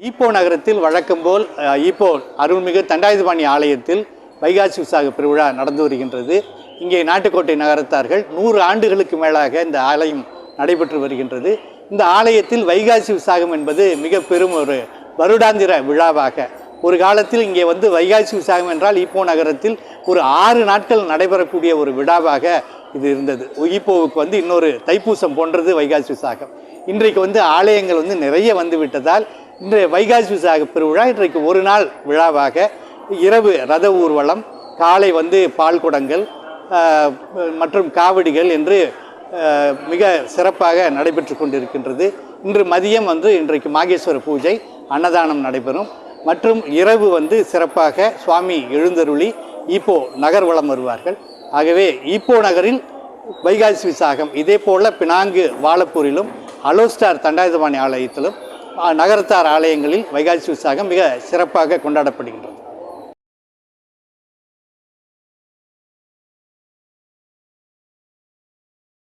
Ipoh நகரத்தில் வழக்கம் போல் Ipoh அருள்மிகு தண்டாயுதபாணி ஆலயத்தில் வைகாசி விசாக பெருவிழா நடந்து வருகின்றது. இங்கே நாட்டுக்கோட்டை நகரத்தார்கள் நூறு ஆண்டுகளுக்கு மேலாக இந்த ஆலயம் நடைபெற்று வருகின்றது. இந்த ஆலயத்தில் வைகாசி விசாகம் என்பது மிக பெரும் ஒரு வருடாந்திர விழாவாக. ஒரு காலத்தில் இங்கே வந்து வைகாசி விசாகம் என்றால் ஈப்போ நகரத்தில் ஒரு ஆறு நாட்கள் நடைபெறக்கூடிய ஒரு விழாவாக இது இருந்தது. ஈப்போவுக்கு வந்து இன்னொரு தைப்பூசம் போன்றது வைகாசி விசாகம் இன்றைக்கு வந்து ஆலயங்கள் வந்து நிறைய வந்து விட்டதால் இன்றைய வைகாசி விசாக பெருவிழா இன்றைக்கு ஒரு நாள் விழாவாக இரவு ரத ஊர்வலம் காலை வந்து பால் குடங்கள் மற்றும் காவடிகள் என்று மிக சிறப்பாக நடைபெற்று கொண்டிருக்கின்றது. இன்று மதியம் வந்து இன்றைக்கு மாகேஸ்வர பூஜை அன்னதானம் நடைபெறும். மற்றும் இரவு வந்து சிறப்பாக சுவாமி எழுந்தருளி ஈப்போ நகர்வலம் வருவார்கள். ஆகவே ஈப்போ நகரில் வைகாசி விசாகம் இதே போல் பினாங்கு வாழப்பூரிலும் அலோஸ்டார் தண்டாயுதபாணி ஆலயத்திலும் நகரத்தார் ஆலயங்களில் வைகாசி உற்சாகம் மிக சிறப்பாக கொண்டாடப்படுகின்றது.